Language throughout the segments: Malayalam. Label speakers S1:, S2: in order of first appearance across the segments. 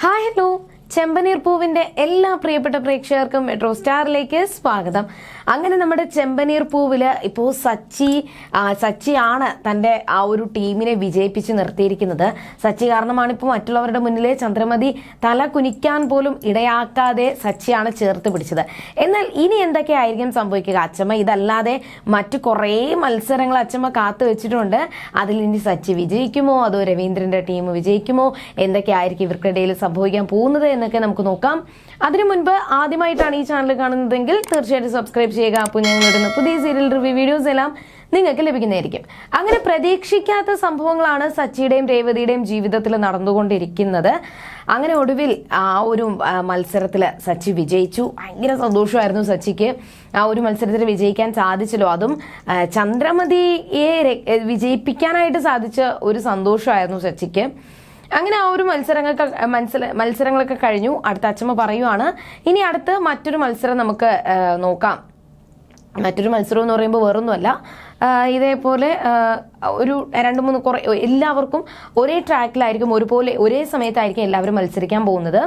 S1: ഹായ് ഹലോ ചെമ്പനീർ പൂവിന്റെ എല്ലാ പ്രിയപ്പെട്ട പ്രേക്ഷകർക്കും മെട്രോ സ്റ്റാറിലേക്ക് സ്വാഗതം. അങ്ങനെ നമ്മുടെ ചെമ്പനീർ പൂവിൽ ഇപ്പോൾ സച്ചി സച്ചിയാണ് തന്റെ ആ ഒരു ടീമിനെ വിജയിപ്പിച്ച് നിർത്തിയിരിക്കുന്നത്. സച്ചി കാരണമാണ് ഇപ്പോൾ മറ്റുള്ളവരുടെ മുന്നിൽ ചന്ദ്രമതി തല കുനിക്കാൻ പോലും ഇടയാക്കാതെ സച്ചിയാണ് ചേർത്ത് പിടിച്ചത്. എന്നാൽ ഇനി എന്തൊക്കെയായിരിക്കും സംഭവിക്കുക? അച്ചമ്മ ഇതല്ലാതെ മറ്റു കുറേ മത്സരങ്ങൾ അച്ചമ്മ കാത്തു വെച്ചിട്ടുണ്ട്. അതിൽ ഇനി സച്ചി വിജയിക്കുമോ? അതോ രവീന്ദ്രന്റെ ടീം വിജയിക്കുമോ? എന്തൊക്കെയായിരിക്കും ഇവർക്കിടയിൽ സംഭവിക്കാൻ പോകുന്നത് എന്നൊക്കെ നമുക്ക് നോക്കാം. അതിനു മുൻപ് ആദ്യമായിട്ടാണ് ഈ ചാനൽ കാണുന്നതെങ്കിൽ തീർച്ചയായിട്ടും സബ്സ്ക്രൈബ് ചെയ്യുക. അപ്പോൾ ഞങ്ങൾ ഇടുന്ന പുതിയ സീരിയൽ റിവ്യൂ വീഡിയോസ് എല്ലാം നിങ്ങൾക്ക് ലഭിക്കുന്നതായിരിക്കും. അങ്ങനെ പ്രതീക്ഷിക്കാത്ത സംഭവങ്ങളാണ് സച്ചിയുടെയും രേവതിയുടെയും ജീവിതത്തിൽ നടന്നുകൊണ്ടിരിക്കുന്നത്. അങ്ങനെ ഒടുവിൽ ആ ഒരു മത്സരത്തിൽ സച്ചി വിജയിച്ചു. ഭയങ്കര സന്തോഷമായിരുന്നു സച്ചിക്ക്. ആ ഒരു മത്സരത്തിൽ വിജയിക്കാൻ സാധിച്ചല്ലോ. അതും ചന്ദ്രമതിയെ വിജയിപ്പിക്കാനായിട്ട് സാധിച്ച ഒരു സന്തോഷമായിരുന്നു സച്ചിക്ക്. അങ്ങനെ ആ ഒരു മത്സരങ്ങൾക്ക് മത്സര മത്സരങ്ങളൊക്കെ കഴിഞ്ഞു. അടുത്ത അച്ഛമ്മ പറയുവാണ് ഇനി അടുത്ത് മറ്റൊരു മത്സരം നമുക്ക് നോക്കാം. മറ്റൊരു മത്സരം എന്ന് പറയുമ്പോൾ വേറൊന്നുമല്ല. ഇതേപോലെ ഒരു രണ്ട് മൂന്ന് കുറേ എല്ലാവർക്കും ഒരേ ട്രാക്കിലായിരിക്കും ഒരുപോലെ ഒരേ സമയത്തായിരിക്കും എല്ലാവരും മത്സരിക്കാൻ പോകുന്നത്.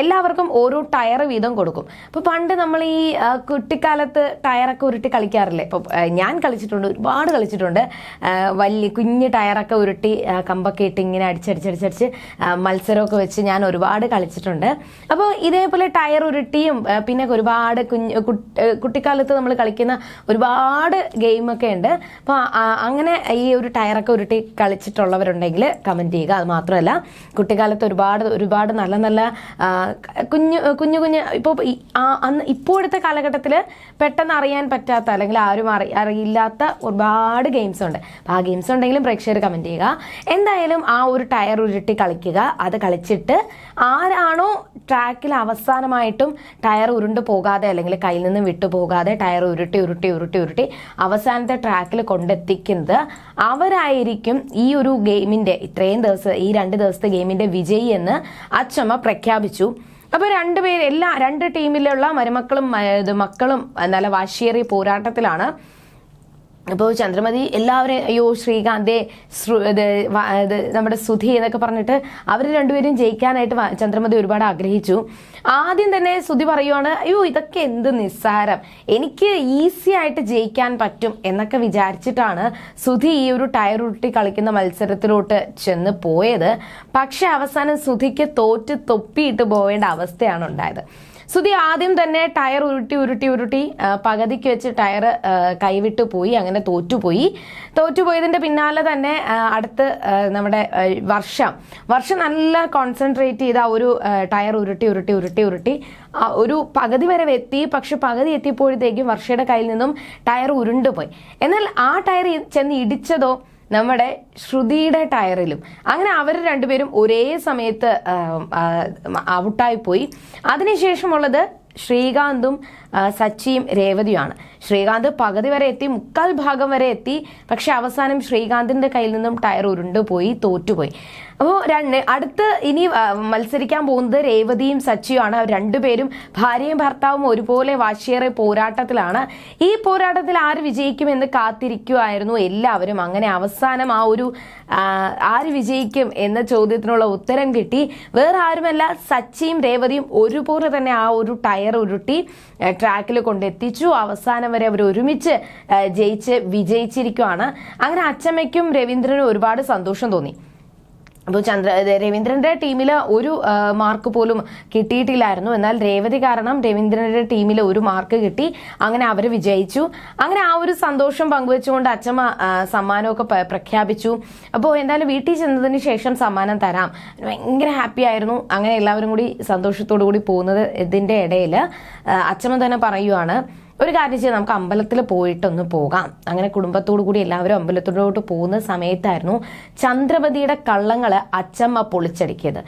S1: എല്ലാവർക്കും ഓരോ ടയർ വീതം കൊടുക്കും. അപ്പോൾ പണ്ട് നമ്മൾ ഈ കുട്ടിക്കാലത്ത് ടയറൊക്കെ ഉരുട്ടി കളിക്കാറില്ലേ? ഇപ്പോൾ ഞാൻ കളിച്ചിട്ടുണ്ട് ഒരുപാട് കളിച്ചിട്ടുണ്ട്. വലിയ കുഞ്ഞ് ടയറൊക്കെ ഉരുട്ടി കമ്പൊക്കെ ഇട്ട് ഇങ്ങനെ അടിച്ചടിച്ചടിച്ചടിച്ച് മത്സരമൊക്കെ വെച്ച് ഞാൻ ഒരുപാട് കളിച്ചിട്ടുണ്ട്. അപ്പോൾ ഇതേപോലെ ടയർ ഉരുട്ടിയും പിന്നെ ഒരുപാട് കുഞ്ഞ് കുട്ടിക്കാലത്ത് നമ്മൾ കളിക്കുന്ന ഒരുപാട് ഗെയിമൊക്കെ ഉണ്ട്. അപ്പോൾ അങ്ങനെ ഈ ഒരു ടയറൊക്കെ ഉരുട്ടി കളിച്ചിട്ടുള്ളവരുണ്ടെങ്കിൽ കമന്റ് ചെയ്യുക. അത് മാത്രമല്ല കുട്ടിക്കാലത്ത് ഒരുപാട് ഒരുപാട് നല്ല നല്ല കുഞ്ഞു കുഞ്ഞു കുഞ്ഞു ഇപ്പോൾ അന്ന് ഇപ്പോഴത്തെ കാലഘട്ടത്തിൽ പെട്ടെന്ന് അറിയാൻ പറ്റാത്ത അല്ലെങ്കിൽ ആരും അറി അറിയില്ലാത്ത ഒരുപാട് ഗെയിംസ് ഉണ്ട്. അപ്പോൾ ആ ഗെയിംസ് ഉണ്ടെങ്കിലും പ്രേക്ഷകർ കമന്റ് ചെയ്യുക. എന്തായാലും ആ ഒരു ടയർ ഉരുട്ടി കളിക്കുക. അത് കളിച്ചിട്ട് ആരാണോ ട്രാക്കിൽ അവസാനമായിട്ടും ടയർ ഉരുണ്ട് പോകാതെ അല്ലെങ്കിൽ കയ്യിൽ നിന്ന് വിട്ടു പോകാതെ ടയർ ഉരുട്ടി ഉരുട്ടി ഉരുട്ടി ഉരുട്ടി അവസാനത്തെ ട്രാക്കിൽ കൊണ്ടെത്തിക്കുന്നത് അവരായിരിക്കും ഈ ഒരു ഗെയിമിന്റെ ഇത്രയും ദിവസം ഈ രണ്ട് ദിവസത്തെ ഗെയിമിന്റെ വിജയി എന്ന് അച്ചമ്മ പ്രഖ്യാപിച്ചു. അപ്പൊ രണ്ടുപേര് എല്ലാ രണ്ട് ടീമിലുള്ള മരുമക്കളും മക്കളും നല്ല വാശിയേറിയ പോരാട്ടത്തിലാണ്. അപ്പോൾ ചന്ദ്രമതി എല്ലാവരെയും അയ്യോ ശ്രീകാന്തേ നമ്മുടെ സുധി എന്നൊക്കെ പറഞ്ഞിട്ട് അവർ രണ്ടുപേരും ജയിക്കാനായിട്ട് ചന്ദ്രമതി ഒരുപാട് ആഗ്രഹിച്ചു. ആദ്യം തന്നെ സുധി പറയുവാണ് അയ്യോ ഇതൊക്കെ എന്ത് നിസ്സാരം. എനിക്ക് ഈസി ആയിട്ട് ജയിക്കാൻ പറ്റും എന്നൊക്കെ വിചാരിച്ചിട്ടാണ് സുധി ഈ ഒരു ടയർ ഉരുട്ടി കളിക്കുന്ന മത്സരത്തിലോട്ട് ചെന്ന് പോയത്. പക്ഷെ അവസാനം സുധിക്ക് തോറ്റ് തൊപ്പിയിട്ട് പോവേണ്ട അവസ്ഥയാണ് ഉണ്ടായത്. സുധി ആദ്യം തന്നെ ടയർ ഉരുട്ടി ഉരുട്ടി ഉരുട്ടി പകുതിക്ക് വെച്ച് ടയർ കൈവിട്ടു പോയി അങ്ങനെ തോറ്റുപോയി. തോറ്റുപോയതിന്റെ പിന്നാലെ തന്നെ അടുത്ത് നമ്മുടെ വർഷം. വർഷ നല്ല കോൺസെൻട്രേറ്റ് ചെയ്ത ഒരു ടയർ ഉരുട്ടി ഉരുട്ടി ഉരുട്ടി ഉരുട്ടി. ഒരു പകുതി വരെ എത്തി. പക്ഷെ പകുതി എത്തിയപ്പോഴത്തേക്കും വർഷയുടെ കയ്യിൽ നിന്നും ടയർ ഉരുണ്ടുപോയി. എന്നാൽ ആ ടയർ ചെന്ന് ഇടിച്ചതോ നമ്മുടെ ശ്രുതിയുടെ ടയറിലും. അങ്ങനെ അവർ രണ്ടുപേരും ഒരേ സമയത്ത് ഔട്ടായി പോയി അതിനുശേഷമുള്ളത് ശ്രീകാന്തും സച്ചിയും രേവതിയുമാണ്. ശ്രീകാന്ത് പകുതി വരെ എത്തി മുക്കാൽ ഭാഗം വരെ എത്തി. പക്ഷെ അവസാനം ശ്രീകാന്തിന്റെ കയ്യിൽ നിന്നും ടയർ ഉരുണ്ടുപോയി തോറ്റുപോയി. അപ്പോൾ രണ്ട് അടുത്ത് ഇനി മത്സരിക്കാൻ പോകുന്നത് രേവതിയും സച്ചിയുമാണ് രണ്ടുപേരും ഭാര്യയും ഭർത്താവും ഒരുപോലെ വാശിയേറെ പോരാട്ടത്തിലാണ്. ഈ പോരാട്ടത്തിൽ ആര് വിജയിക്കുമെന്ന് കാത്തിരിക്കുമായിരുന്നു എല്ലാവരും. അങ്ങനെ അവസാനം ആ ഒരു ആര് വിജയിക്കും എന്ന ചോദ്യത്തിനുള്ള ഉത്തരം കിട്ടി. വേറെ ആരുമല്ല സച്ചിയും രേവതിയും ഒരുപോലെ തന്നെ ആ ഒരു ടയർ ഉരുട്ടി ട്രാക്കിൽ കൊണ്ടെത്തിച്ചു. അവസാനം വരെ അവർ ഒരുമിച്ച് ജയിച്ച് വിജയിച്ചിരിക്കുവാണ്. അങ്ങനെ അച്ചമ്മയ്ക്കും രവീന്ദ്രനും ഒരുപാട് സന്തോഷം തോന്നി. അപ്പോൾ ചന്ദ്ര രവീന്ദ്രന്റെ ടീമിൽ ഒരു മാർക്ക് പോലും കിട്ടിയിട്ടില്ലായിരുന്നു. എന്നാൽ രേവതി കാരണം രവീന്ദ്രന്റെ ടീമിൽ ഒരു മാർക്ക് കിട്ടി. അങ്ങനെ അവർ വിജയിച്ചു. അങ്ങനെ ആ ഒരു സന്തോഷം പങ്കുവെച്ചുകൊണ്ട് അച്ഛമ്മ സമ്മാനമൊക്കെ പ്രഖ്യാപിച്ചു. അപ്പോൾ എന്തായാലും വീട്ടിൽ ചെന്നതിന് ശേഷം സമ്മാനം തരാം. ഭയങ്കര ഹാപ്പി ആയിരുന്നു. അങ്ങനെ എല്ലാവരും കൂടി സന്തോഷത്തോടു കൂടി പോകുന്നത് ഇതിന്റെ ഇടയിൽ അച്ഛമ്മ തന്നെ പറയുവാണ് ഒരു കാര്യം ചെയ്യാം നമുക്ക് അമ്പലത്തിൽ പോയിട്ടൊന്ന് പോകാം. അങ്ങനെ കുടുംബത്തോടു കൂടി എല്ലാവരും അമ്പലത്തിലോട്ട് പോകുന്ന സമയത്തായിരുന്നു ചന്ദ്രമതിയുടെ കള്ളങ്ങൾ അച്ചമ്മ പൊളിച്ചടിക്കിയത്.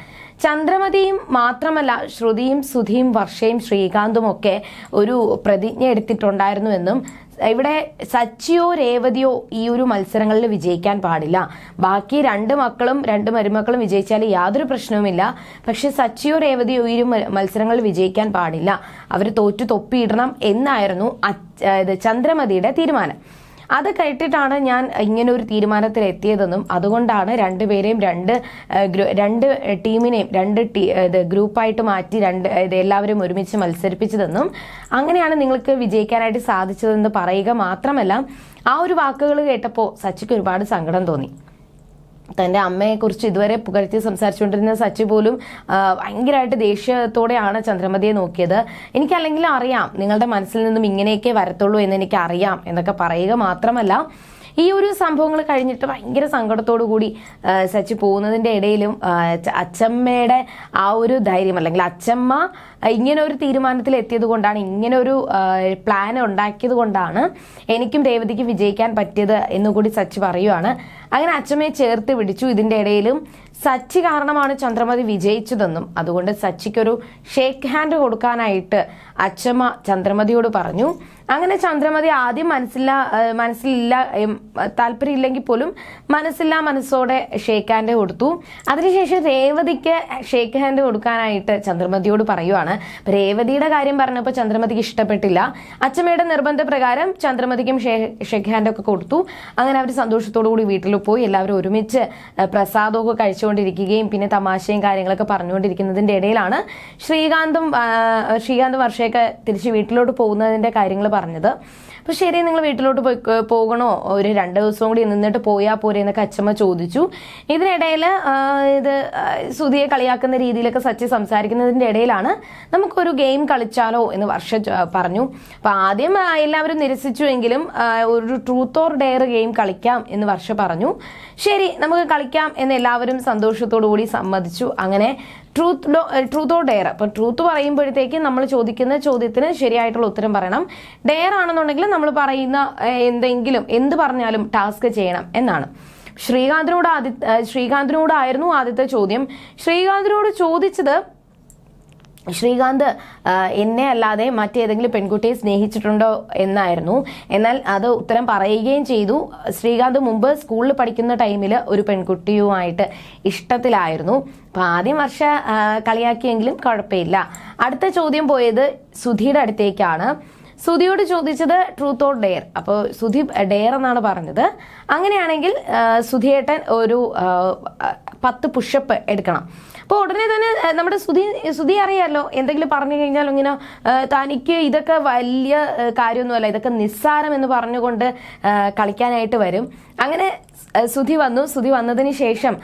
S1: ചന്ദ്രമതിയും മാത്രമല്ല ശ്രുതിയും സുധിയും വർഷയും ശ്രീകാന്തും ഒക്കെ ഒരു പ്രതിജ്ഞ എടുത്തിട്ടുണ്ടായിരുന്നുവെന്നും ഇവിടെ സച്ചിയോ രേവതിയോ ഈ ഒരു മത്സരങ്ങളിൽ വിജയിക്കാൻ പാടില്ല. ബാക്കി രണ്ട് മക്കളും രണ്ട് മരുമക്കളും വിജയിച്ചാൽ യാതൊരു പ്രശ്നവുമില്ല. പക്ഷെ സച്ചിയോ രേവതിയോ ഈ ഒരു മത്സരങ്ങളിൽ വിജയിക്കാൻ പാടില്ല. അവർ തോറ്റു തൊപ്പിയിടണം എന്നായിരുന്നു ചന്ദ്രമതിയുടെ തീരുമാനം. അത് കേട്ടിട്ടാണ് ഞാൻ ഇങ്ങനെ ഒരു തീരുമാനത്തിൽ എത്തിയതെന്നും അതുകൊണ്ടാണ് രണ്ടുപേരെയും രണ്ട് രണ്ട് ടീമിനെയും രണ്ട് ടീ ഇത് ഗ്രൂപ്പായിട്ട് മാറ്റി രണ്ട് ഇത് എല്ലാവരും ഒരുമിച്ച് മത്സരിപ്പിച്ചതെന്നും അങ്ങനെയാണ് നിങ്ങൾക്ക് വിജയിക്കാനായിട്ട് സാധിച്ചതെന്ന് പറയുക മാത്രമല്ല ആ ഒരു വാക്കുകൾ കേട്ടപ്പോൾ സച്ചിക്ക് ഒരുപാട് സങ്കടം തോന്നി. തന്റെ അമ്മയെക്കുറിച്ച് ഇതുവരെ പുകഴ്ത്തി സംസാരിച്ചുകൊണ്ടിരുന്ന സച്ചി പോലും ഭയങ്കരമായിട്ട് ദേഷ്യത്തോടെയാണ് ചന്ദ്രമതിയെ നോക്കിയത്. എനിക്കല്ലെങ്കിൽ അറിയാം നിങ്ങളുടെ മനസ്സിൽ നിന്നും ഇങ്ങനെയൊക്കെ വരത്തുള്ളൂ എന്ന് എനിക്ക് അറിയാം എന്നൊക്കെ പറയുക മാത്രമല്ല ഈ ഒരു സംഭവങ്ങൾ കഴിഞ്ഞിട്ട് ഭയങ്കര സങ്കടത്തോടു കൂടി സച്ചി പോകുന്നതിന്റെ ഇടയിലും അച്ചമ്മയുടെ ആ ഒരു ധൈര്യം അല്ലെങ്കിൽ അച്ചമ്മ ഇങ്ങനെ ഒരു തീരുമാനത്തിൽ എത്തിയത് കൊണ്ടാണ് ഇങ്ങനെ ഒരു പ്ലാൻ ഉണ്ടാക്കിയത് കൊണ്ടാണ് എനിക്കും രേവതിക്ക് വിജയിക്കാൻ പറ്റിയത് എന്നുകൂടി സച്ചി പറയുവാണ്. അങ്ങനെ അച്ചമ്മയെ ചേർത്ത് പിടിച്ചു. ഇതിന്റെ ഇടയിലും സച്ചി കാരണമാണ് ചന്ദ്രമതി വിജയിച്ചതെന്നും അതുകൊണ്ട് സച്ചിക്കൊരു ഷേക്ക് ഹാൻഡ് കൊടുക്കാനായിട്ട് അച്ചമ്മ ചന്ദ്രമതിയോട് പറഞ്ഞു. അങ്ങനെ ചന്ദ്രമതി ആദ്യം മനസ്സില്ല മനസ്സിലില്ല താല്പര്യമില്ലെങ്കിൽ പോലും മനസ്സില്ലാ മനസ്സോടെ ഷേക്ക് ഹാൻഡ് കൊടുത്തു. അതിനുശേഷം രേവതിക്ക് ഷേക്ക് ഹാൻഡ് കൊടുക്കാനായിട്ട് ചന്ദ്രമതിയോട് പറയുവാണ്. രേവതിയുടെ കാര്യം പറഞ്ഞപ്പോൾ ചന്ദ്രമതിക്ക് ഇഷ്ടപ്പെട്ടില്ല. അച്ചമ്മയുടെ നിർബന്ധപ്രകാരം ചന്ദ്രമതിക്കും ഷേക്ക് ഹാൻഡ് ഒക്കെ കൊടുത്തു. അങ്ങനെ അവർ സന്തോഷത്തോടു കൂടി വീട്ടിൽ പോയി. എല്ലാവരും ഒരുമിച്ച് പ്രസാദമൊക്കെ പ്രസാദമൊക്കെ കഴിച്ചുകൊണ്ടിരിക്കുകയും പിന്നെ തമാശയും കാര്യങ്ങളൊക്കെ പറഞ്ഞുകൊണ്ടിരിക്കുന്നതിന്റെ ഇടയിലാണ് ശ്രീകാന്തും ശ്രീകാന്തും വർഷയൊക്കെ തിരിച്ച് വീട്ടിലോട്ട് പോകുന്നതിന്റെ കാര്യങ്ങൾ പറഞ്ഞത്. അപ്പൊ ശരി നിങ്ങൾ വീട്ടിലോട്ട് പോയി പോകണോ? ഒരു രണ്ട് ദിവസം കൂടി നിന്നിട്ട് പോയാൽ പോരെ എന്നൊക്കെ അച്ഛമ്മ ചോദിച്ചു. ഇതിനിടയിൽ ഇത് സുധിയെ കളിയാക്കുന്ന രീതിയിലൊക്കെ സച്ചി സംസാരിക്കുന്നതിന്റെ ഇടയിലാണ് നമുക്കൊരു ഗെയിം കളിച്ചാലോ എന്ന് വർഷ പറഞ്ഞു. അപ്പോൾ ആദ്യം എല്ലാവരും നിരസിച്ചുവെങ്കിലും ഒരു ട്രൂത്ത് ഓർ ഡെയർ ഗെയിം കളിക്കാം എന്ന് വർഷ പറഞ്ഞു. ശരി നമുക്ക് കളിക്കാം എന്ന് എല്ലാവരും സന്തോഷത്തോടു കൂടി സമ്മതിച്ചു. അങ്ങനെ ട്രൂത്ത് ട്രൂത്തോ ഡെയർ അപ്പം ട്രൂത്ത് പറയുമ്പോഴത്തേക്ക് നമ്മൾ ചോദിക്കുന്ന ചോദ്യത്തിന് ശരിയായിട്ടുള്ള ഉത്തരം പറയണം. ഡെയർ ആണെന്നുണ്ടെങ്കിൽ നമ്മൾ പറയുന്ന എന്തെങ്കിലും എന്ത് പറഞ്ഞാലും ടാസ്ക് ചെയ്യണം എന്നാണ്. ശ്രീകാന്തിനോട് ആദ്യ ശ്രീകാന്തിനോടായിരുന്നു ആദ്യത്തെ ചോദ്യം. ശ്രീകാന്തിനോട് ചോദിച്ചത് ശ്രീകാന്ത് എന്നെ അല്ലാതെ മറ്റേതെങ്കിലും പെൺകുട്ടിയെ സ്നേഹിച്ചിട്ടുണ്ടോ എന്നായിരുന്നു. എന്നാൽ അത് ഉത്തരം പറയുകയും ചെയ്തു. ശ്രീകാന്ത് മുമ്പ് സ്കൂളിൽ പഠിക്കുന്ന ടൈമിൽ ഒരു പെൺകുട്ടിയുമായിട്ട് ഇഷ്ടത്തിലായിരുന്നു. അപ്പം ആദ്യം വർഷ കളിയാക്കിയെങ്കിലും കുഴപ്പമില്ല. അടുത്ത ചോദ്യം പോയത് സുധിയുടെ അടുത്തേക്കാണ്. സുധിയോട് ചോദിച്ചത് ട്രൂത്ത് ഓർ ഡെയർ അപ്പോൾ സുധി ഡെയർ എന്നാണ് പറഞ്ഞത്. അങ്ങനെയാണെങ്കിൽ സുധിയേട്ടൻ ഒരു പത്ത് പുഷപ്പ് എടുക്കണം. അപ്പോൾ ഉടനെ തന്നെ നമ്മുടെ സുധി സുധി അറിയാമല്ലോ എന്തെങ്കിലും പറഞ്ഞു കഴിഞ്ഞാൽ ഇങ്ങനെ തനിക്ക് ഇതൊക്കെ വലിയ കാര്യമൊന്നുമല്ല ഇതൊക്കെ നിസ്സാരം എന്ന് പറഞ്ഞുകൊണ്ട് കളിക്കാനായിട്ട് വരും. അങ്ങനെ സുധി വന്നു. സുധി വന്നതിന് ശേഷം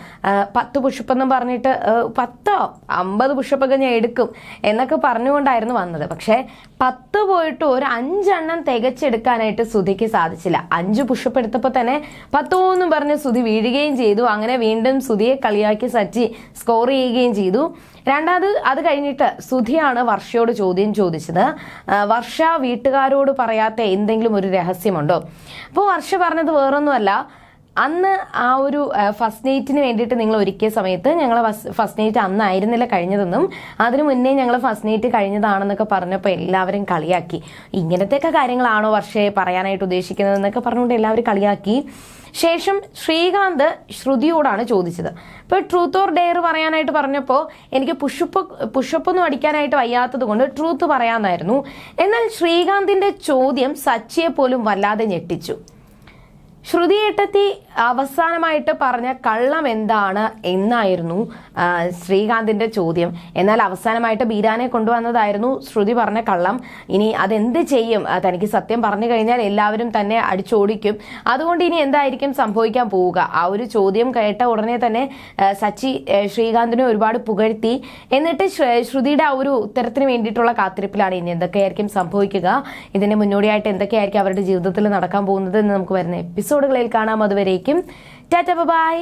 S1: പത്ത് പുഷപ്പ് പറഞ്ഞിട്ട് പത്തോ അമ്പത് പുഷപ്പൊക്കെ ഞാൻ എടുക്കും എന്നൊക്കെ പറഞ്ഞുകൊണ്ടായിരുന്നു വന്നത്. പക്ഷേ പത്ത് പോയിട്ട് ഒരു അഞ്ചെണ്ണം തികച്ചെടുക്കാനായിട്ട് സുധിക്ക് സാധിച്ചില്ല. അഞ്ച് പുഷപ്പ് എടുത്തപ്പോൾ തന്നെ പത്തോന്നും പറഞ്ഞ് സുധി വീഴുകയും ചെയ്തു. അങ്ങനെ വീണ്ടും സുധിയെ കളിയാക്കി സച്ചി സ്കോർ ചെയ്യുകയും ചെയ്തു. രണ്ടാമത് അത് കഴിഞ്ഞിട്ട് സുധിയാണ് വർഷയോട് ചോദ്യം ചോദിച്ചത്. വർഷ വീട്ടുകാരോട് പറയാത്ത എന്തെങ്കിലും ഒരു രഹസ്യമുണ്ടോ? അപ്പോൾ വർഷ പറഞ്ഞത് വേറൊന്നുമല്ല. അന്ന് ആ ഒരു ഫസ്റ്റ് നൈറ്റിന് വേണ്ടിയിട്ട് നിങ്ങൾ ഒരുക്കിയ സമയത്ത് ഞങ്ങൾ ഫസ്റ്റ് നൈറ്റ് അന്നായിരുന്നില്ല കഴിഞ്ഞതെന്നും അതിനു മുന്നേ ഞങ്ങൾ ഫസ്റ്റ് നൈറ്റ് കഴിഞ്ഞതാണെന്നൊക്കെ പറഞ്ഞപ്പോൾ എല്ലാവരും കളിയാക്കി. ഇങ്ങനത്തെയൊക്കെ കാര്യങ്ങളാണോ വർഷേ പറയാനായിട്ട് ഉദ്ദേശിക്കുന്നതെന്നൊക്കെ പറഞ്ഞുകൊണ്ട് എല്ലാവരും കളിയാക്കി. ശേഷം ശ്രീകാന്ത് ശ്രുതിയോടാണ് ചോദിച്ചത്. ഇപ്പോൾ ട്രൂത്ത് ഓർ ഡെയർ പറയാനായിട്ട് പറഞ്ഞപ്പോൾ എനിക്ക് പുഷപ്പ് പുഷപ്പൊന്നും അടിക്കാനായിട്ട് വയ്യാത്തത് കൊണ്ട് ട്രൂത്ത് പറയാമെന്നായിരുന്നു എന്നാൽ ശ്രീകാന്തിന്റെ ചോദ്യം സച്ചിയെ പോലും വല്ലാതെ ഞെട്ടിച്ചു. ശ്രുതിയേട്ടത്തി അവസാനമായിട്ട് പറഞ്ഞ കള്ളം എന്താണ് എന്നായിരുന്നു ശ്രീകാന്തിന്റെ ചോദ്യം. എന്നാൽ അവസാനമായിട്ട് ബീരാനെ കൊണ്ടുവന്നതായിരുന്നു ശ്രുതി പറഞ്ഞ കള്ളം. ഇനി അതെന്ത് ചെയ്യും? തനിക്ക് സത്യം പറഞ്ഞു കഴിഞ്ഞാൽ എല്ലാവരും തന്നെ അടിച്ചോടിക്കും. അതുകൊണ്ട് ഇനി എന്തായിരിക്കും സംഭവിക്കാൻ പോവുക? ആ ഒരു ചോദ്യം കേട്ട ഉടനെ തന്നെ സച്ചി ശ്രീകാന്തിനെ ഒരുപാട് പുകഴ്ത്തി. എന്നിട്ട് ശ്രുതിയുടെ ആ ഒരു ഉത്തരത്തിന് വേണ്ടിയിട്ടുള്ള കാത്തിരിപ്പിലാണ് ഇനി എന്തൊക്കെയായിരിക്കും സംഭവിക്കുക? ഇതിന് മുന്നോടിയായിട്ട് എന്തൊക്കെയായിരിക്കും അവരുടെ ജീവിതത്തിൽ നടക്കാൻ പോകുന്നത് എന്ന് നമുക്ക് വരുന്ന എപ്പിസോഡുകളിൽ കാണാം. അതുവരേക്കും ടാറ്റ ബൈ